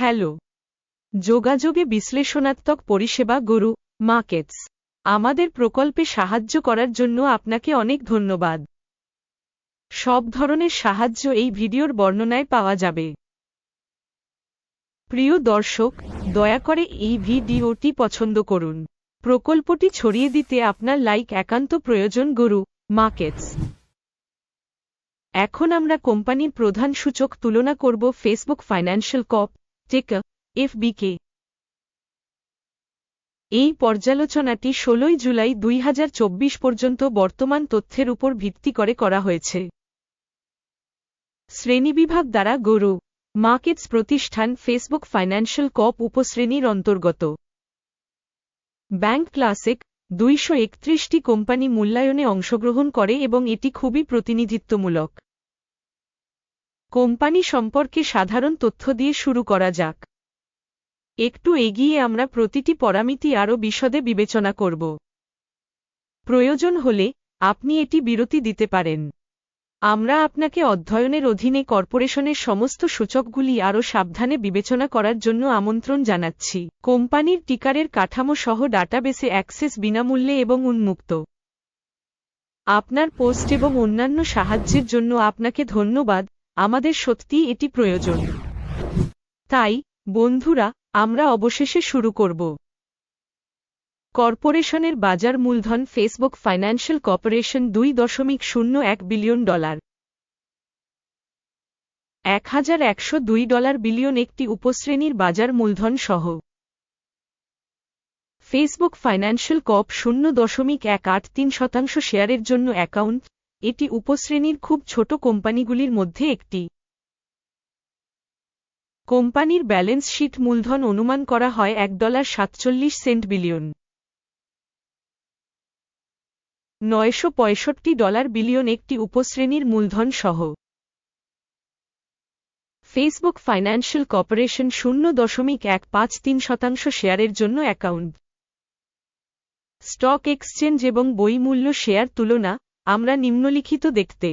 Hello. যোগাযোগে বিশ্লেষণাত্মক পরিষেবা গুরু, মার্কেটস। আমাদের প্রকল্পে সাহায্য করার জন্য আপনাকে অনেক ধন্যবাদ। সব ধরনের সাহায্য এই ভিডিওর বর্ণনায় পাওয়া যাবে। প্রিয় দর্শক, দয়া করে এই ভিডিওটি পছন্দ করুন। প্রকল্পটি ছড়িয়ে দিতে আপনার লাইক একান্ত প্রয়োজন গুরু, মার্কেটস। এখন আমরা কোম্পানির প্রধান সূচক তুলনা করব ফেসবুক ফাইন্যান্সিয়াল কপ টেক এফবিকে। এই পর্যালোচনাটি ষোলোই জুলাই দুই হাজার চব্বিশ পর্যন্ত বর্তমান তথ্যের উপর ভিত্তি করে করা হয়েছে। শ্রেণীবিভাগ দ্বারা গরু, মার্কেটস প্রতিষ্ঠান, ফেসবুক ফাইন্যান্সিয়াল কপ উপশ্রেণীর অন্তর্গত। ব্যাংক ক্লাসিক, দুইশো কোম্পানি মূল্যায়নে অংশগ্রহণ করে এবং এটি খুবই প্রতিনিধিত্বমূলক। কোম্পানি সম্পর্কে সাধারণ তথ্য দিয়ে শুরু করা যাক। একটু এগিয়ে আমরা প্রতিটি পরামিতি আরও বিশদে বিবেচনা করব। প্রয়োজন হলে আপনি এটি বিরতি দিতে পারেন। আমরা আপনাকে অধ্যয়নের অধীনে কর্পোরেশনের সমস্ত সূচকগুলি আরও সাবধানে বিবেচনা করার জন্য আমন্ত্রণ জানাচ্ছি। কোম্পানির টিকারের কাঠামো সহ ডাটাবেসে অ্যাক্সেস বিনামূল্যে এবং উন্মুক্ত। আপনার পোস্ট এবং অন্যান্য সাহায্যের জন্য আপনাকে ধন্যবাদ। আমাদের সত্যি এটি প্রয়োজন। তাই, বন্ধুরা, আমরা অবশেষে শুরু করব। কর্পোরেশনের বাজার মূলধন ফেসবুক ফাইন্যান্সিয়াল কর্পোরেশন দুই দশমিক শূন্য এক বিলিয়ন ডলার। এক হাজার একশো দুই ডলার বিলিয়ন একটি উপশ্রেণীর বাজার মূলধন সহ। ফেসবুক ফাইন্যান্সিয়াল কপ শূন্য দশমিক এক আট তিন শতাংশ শেয়ারের জন্য অ্যাকাউন্ট এটি উপশ্রেণীর খুব ছোট কোম্পানিগুলির মধ্যে একটি। কোম্পানির ব্যালেন্স শীট মূলধন অনুমান করা হয় এক ডলার সাতচল্লিশ সেন্ট বিলিয়ন। নয়শো পঁয়ষট্টি ডলার বিলিয়ন একটি উপশ্রেণীর মূলধন সহ। ফেসবুক ফাইন্যান্সিয়াল কর্পোরেশন শূন্য দশমিক এক পাঁচ তিন শতাংশ শেয়ারের জন্য অ্যাকাউন্ট। স্টক এক্সচেঞ্জ এবং বই মূল্য শেয়ার তুলনা আমরা নিম্নলিখিত দেখতে।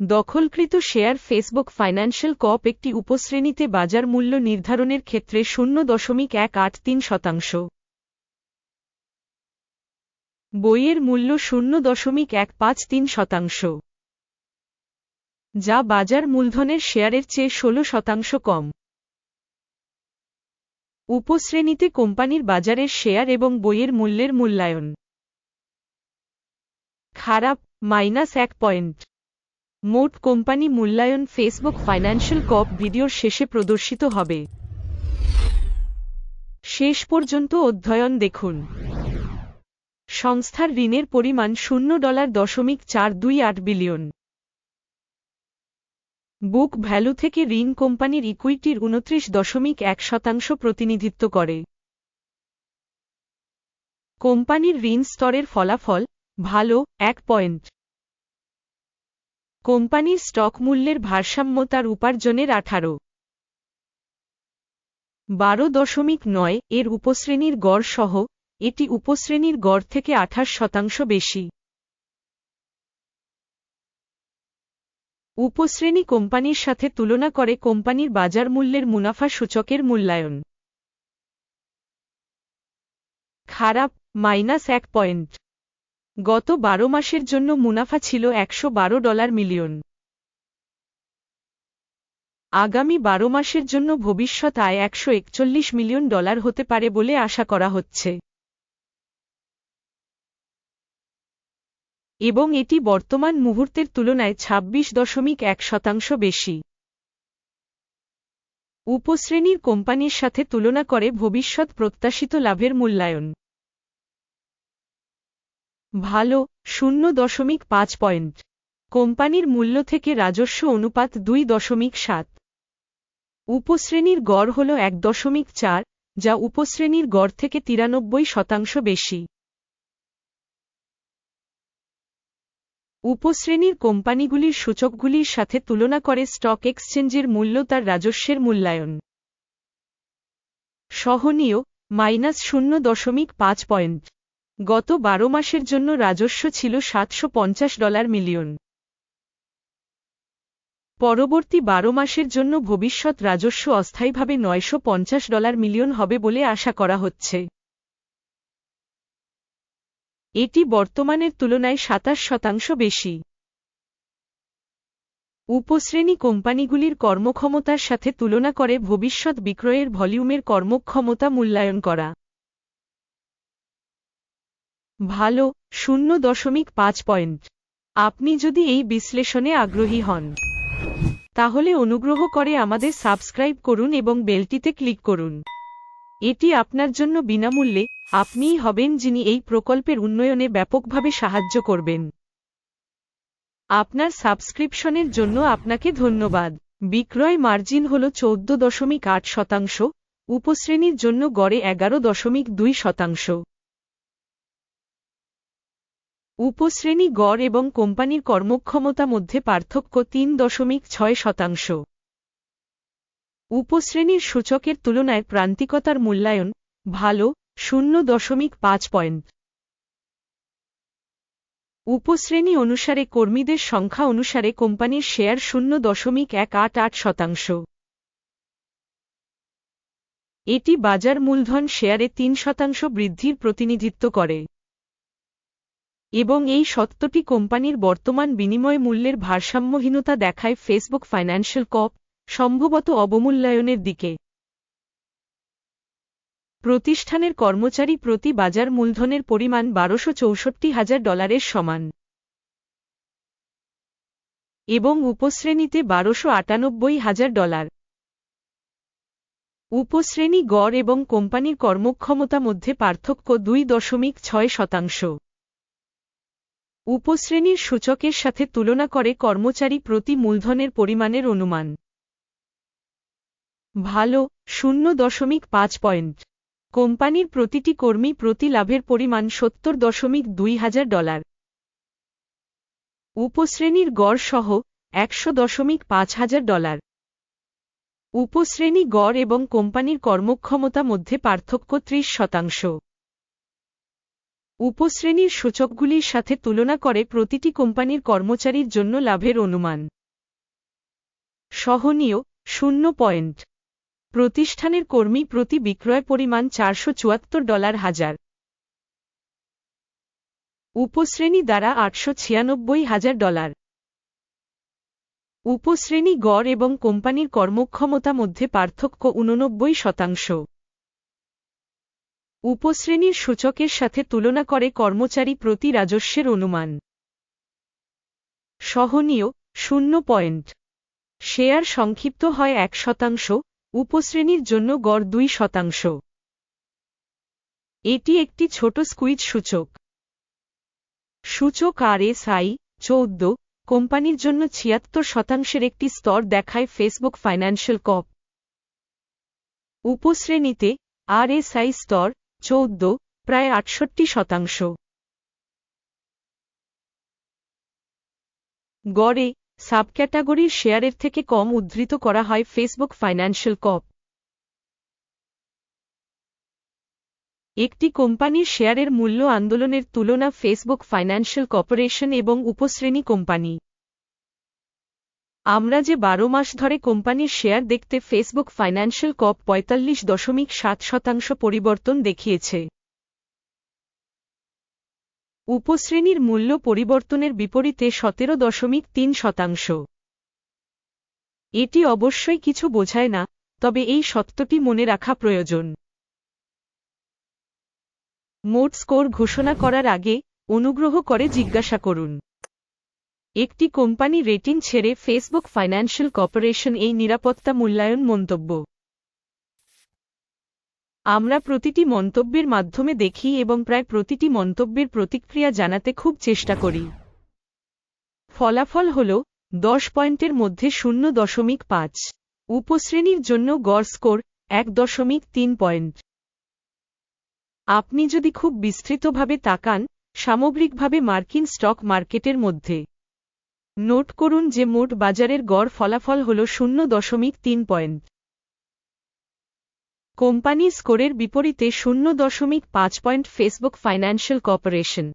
দখলকৃত শেয়ার ফেসবুক ফাইন্যান্সিয়াল কপ একটি উপশ্রেণীতে বাজার মূল্য নির্ধারণের ক্ষেত্রে শূন্য দশমিক এক আট তিন শতাংশ। বইয়ের মূল্য শূন্য দশমিক এক পাঁচ তিন শতাংশ। যা বাজার মূলধনের শেয়ারের চেয়ে ষোলো শতাংশ কম। উপশ্রেণীতে কোম্পানির বাজারের শেয়ার এবং বইয়ের মূল্যের মূল্যায়ন। খারাপ মাইনাস এক পয়েন্ট মোট কোম্পানি মূল্যায়ন ফেসবুক ফাইন্যান্সিয়াল কপ ভিডিওর শেষে প্রদর্শিত হবে। শেষ পর্যন্ত অধ্যয়ন দেখুন। সংস্থার ঋণের পরিমাণ শূন্য ডলার দশমিক চার দুই আট বিলিয়ন। বুক ভ্যালু থেকে ঋণ কোম্পানির ইকুইটির উনত্রিশ দশমিক এক শতাংশ প্রতিনিধিত্ব করে। কোম্পানির ঋণ স্তরের ফলাফল ভালো, এক পয়েন্ট। কোম্পানির স্টক মূল্যের ভারসাম্য তার উপার্জনের আঠারো। বারো দশমিক নয় এর উপশ্রেণীর গড় সহ, এটি উপশ্রেণীর গড় থেকে আঠাশ শতাংশ বেশি। উপশ্রেণী কোম্পানির সাথে তুলনা করে কোম্পানির বাজার মূল্যের মুনাফা সূচকের মূল্যায়ন। খারাপ, মাইনাস এক পয়েন্ট। গত বারো মাসের জন্য মুনাফা ছিল একশো বারো ডলার মিলিয়ন। আগামী বারো মাসের জন্য ভবিষ্যৎ আয় একশো মিলিয়ন ডলার হতে পারে বলে আশা করা হচ্ছে। এবং এটি বর্তমান মুহূর্তের তুলনায় ২৬ দশমিক এক শতাংশ বেশি। উপশ্রেণীর কোম্পানির সাথে তুলনা করে ভবিষ্যৎ প্রত্যাশিত লাভের মূল্যায়ন। ভালো, শূন্য দশমিক পাঁচ পয়েন্ট। কোম্পানির মূল্য থেকে রাজস্ব অনুপাত দুই দশমিক সাত। উপশ্রেণীর গড় হল এক দশমিক চার, যা উপশ্রেণীর গড় থেকে তিরানব্বই শতাংশ বেশি। উপশ্রেণীর কোম্পানিগুলির সূচকগুলির সাথে তুলনা করে স্টক এক্সচেঞ্জের মূল্য তার রাজস্বের মূল্যায়ন। সহনীয়, মাইনাস শূন্য দশমিক পাঁচ পয়েন্ট। গত বারো মাসের জন্য রাজস্ব ছিল সাতশো পঞ্চাশ ডলার মিলিয়ন। পরবর্তী বারো মাসের জন্য ভবিষ্যৎ রাজস্ব অস্থায়ীভাবে নয়শো পঞ্চাশ ডলার মিলিয়ন হবে বলে আশা করা হচ্ছে। এটি বর্তমানের তুলনায় সাতাশ শতাংশ বেশি। উপশ্রেণী কোম্পানিগুলির কর্মক্ষমতার সাথে তুলনা করে ভবিষ্যৎ বিক্রয়ের ভলিউমের কর্মক্ষমতা মূল্যায়ন করা। ভালো, শূন্য দশমিক পাঁচ পয়েন্ট। আপনি যদি এই বিশ্লেষণে আগ্রহী হন, তাহলে অনুগ্রহ করে আমাদের সাবস্ক্রাইব করুন এবং বেলটিতে ক্লিক করুন। এটি আপনার জন্য বিনামূল্যে, আপনিই হবেন যিনি এই প্রকল্পের উন্নয়নে ব্যাপকভাবে সাহায্য করবেন। আপনার সাবস্ক্রিপশনের জন্য আপনাকে ধন্যবাদ। বিক্রয় মার্জিন হল চৌদ্দ দশমিক আট শতাংশ, উপশ্রেণীর জন্য গড়ে এগারো দশমিক দুই শতাংশ। উপশ্রেণী গড় এবং কোম্পানির কর্মক্ষমতা মধ্যে পার্থক্য তিন দশমিক ছয় শতাংশ। উপশ্রেণীর সূচকের তুলনায় প্রান্তিকতার মূল্যায়ন ভালো, শূন্য দশমিক পাঁচ পয়েন্ট। উপশ্রেণী অনুসারে কর্মীদের সংখ্যা অনুসারে কোম্পানির শেয়ার শূন্য দশমিক এক আট আট শতাংশ। এটি বাজার মূলধন শেয়ারে তিন শতাংশ বৃদ্ধির প্রতিনিধিত্ব করে। এবং এই সত্যটি কোম্পানির বর্তমান বিনিময় মূল্যের ভারসাম্যহীনতা দেখায় ফেসবুক ফাইন্যান্সিয়াল কপ সম্ভবত অবমূল্যায়নের দিকে। প্রতিষ্ঠানের কর্মচারী প্রতি বাজার মূলধনের পরিমাণ বারোশো চৌষট্টি হাজার ডলারের সমান। এবং উপশ্রেণীতে বারোশো আটানব্বই হাজার ডলার। উপশ্রেণী গড় এবং কোম্পানির কর্মক্ষমতা মধ্যে পার্থক্য দুই দশমিক ছয় শতাংশ। উপশ্রেণীর সূচকের সাথে তুলনা করে কর্মচারী প্রতি মূলধনের পরিমাণের অনুমান। ভালো, শূন্য দশমিক পাঁচ পয়েন্ট। কোম্পানির প্রতিটি কর্মী প্রতি লাভের পরিমাণ সত্তর দশমিক দুই হাজার ডলার। উপশ্রেণীর গড় সহ একশো দশমিক পাঁচ হাজার ডলার। উপশ্রেণী গড় এবং কোম্পানির কর্মক্ষমতা মধ্যে পার্থক্য ত্রিশ শতাংশ। উপশ্রেণীর সূচকগুলির সাথে তুলনা করে প্রতিটি কোম্পানির কর্মচারীর জন্য লাভের অনুমান। সহনীয়, শূন্য পয়েন্ট। প্রতিষ্ঠানের কর্মী প্রতি বিক্রয় পরিমাণ চারশো চুয়াত্তর ডলার হাজার। উপশ্রেণী দ্বারা আটশো ছিয়ানব্বই হাজার ডলার। উপশ্রেণী গড় এবং কোম্পানির কর্মক্ষমতা মধ্যে পার্থক্য উননব্বই শতাংশ। উপশ্রেণীর সূচকের সাথে তুলনা করে কর্মচারী প্রতি রাজস্বের অনুমান। সহনীয়, শূন্য পয়েন্ট। শেয়ার সংক্ষিপ্ত হয় এক শতাংশ, উপশ্রেণীর জন্য গড় দুই শতাংশ। এটি একটি ছোট স্কুইজ সূচক। সূচক আর এস আই চৌদ্দ, কোম্পানির জন্য ছিয়াত্তর শতাংশের একটি স্তর দেখায় ফেসবুক ফাইন্যান্সিয়াল কপ। উপশ্রেণীতে আর এস আই স্তর চৌদ্দ, প্রায় আটষট্টি শতাংশ। গড়ে সাবক্যাটাগরির শেয়ারের থেকে কম উদ্ধৃত করা হয় ফেসবুক ফাইন্যান্সিয়াল কপ একটি কোম্পানির শেয়ারের মূল্য আন্দোলনের তুলনা ফেসবুক ফাইন্যান্সিয়াল কর্পোরেশন এবং উপশ্রেণী কোম্পানি। আমরা যে বারো মাস ধরে কোম্পানির শেয়ার দেখতে ফেসবুক ফাইন্যান্সিয়াল কপ পঁয়তাল্লিশ দশমিক সাত শতাংশ পরিবর্তন দেখিয়েছে। উপশ্রেণীর মূল্য পরিবর্তনের বিপরীতে সতেরো দশমিক তিন শতাংশ। এটি অবশ্যই কিছু বোঝায় না, তবে এই সত্যটি মনে রাখা প্রয়োজন। মোট স্কোর ঘোষণা করার আগে অনুগ্রহ করে জিজ্ঞাসা করুন। একটি কোম্পানি রেটিং ছেড়ে ফেসবুক ফাইন্যান্সিয়াল কর্পোরেশন এই নিরাপত্তা মূল্যায়ন মন্তব্য। আমরা প্রতিটি মন্তব্যের মাধ্যমে দেখি এবং প্রায় প্রতিটি মন্তব্যের প্রতিক্রিয়া জানাতে খুব চেষ্টা করি। ফলাফল হল দশ পয়েন্টের মধ্যে শূন্য দশমিক পাঁচ। উপশ্রেণীর জন্য গড় স্কোর এক দশমিক তিন পয়েন্ট। আপনি যদি খুব বিস্তৃতভাবে তাকান, সামগ্রিকভাবে মার্কিন স্টক মার্কেটের মধ্যে। নোট করুন যে মোট বাজারের গড় ফলাফল হল শূন্য দশমিক তিন পয়েন্ট। কোম্পানি স্কোরের বিপরীতে শূন্য দশমিক পাঁচ পয়েন্ট ফেসবুক ফাইন্যান্সিয়াল কর্পোরেশন।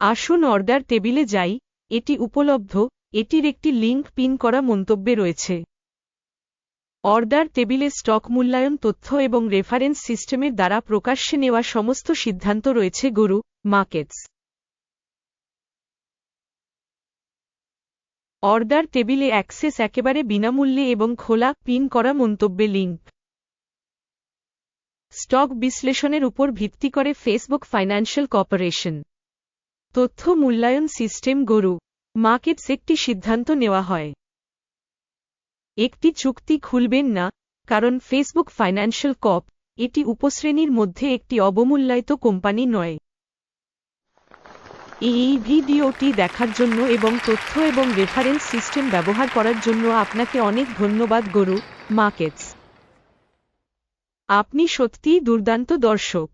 আসুন অর্ডার টেবিলে যাই, এটি উপলব্ধ, এটির একটি লিঙ্ক পিন করা মন্তব্যে রয়েছে। অর্ডার টেবিলে স্টক মূল্যায়ন তথ্য এবং রেফারেন্স সিস্টেমের দ্বারা প্রকাশ্যে নেওয়া সমস্ত সিদ্ধান্ত রয়েছে গুরু, মার্কেটস। অর্ডার টেবিলে অ্যাক্সেস একেবারে বিনামূল্যে এবং খোলা, পিন করা মন্তব্যে লিঙ্ক। স্টক বিশ্লেষণের উপর ভিত্তি করে ফেসবুক ফাইন্যান্সিয়াল কর্পোরেশন। তথ্য মূল্যায়ন সিস্টেম গরু। মার্কেটস একটি সিদ্ধান্ত নেওয়া হয়। একটি চুক্তি খুলবেন না, কারণ ফেসবুক ফাইন্যান্সিয়াল কপ এটি উপশ্রেণীর মধ্যে একটি অবমূল্যায়িত কোম্পানি নয়। এই ভিডিওটি দেখার জন্য এবং তথ্য এবং রেফারেন্স সিস্টেম ব্যবহার করার জন্য আপনাকে অনেক ধন্যবাদ, গরু মার্কেটস আপনি সত্যিই দুর্দান্ত দর্শক।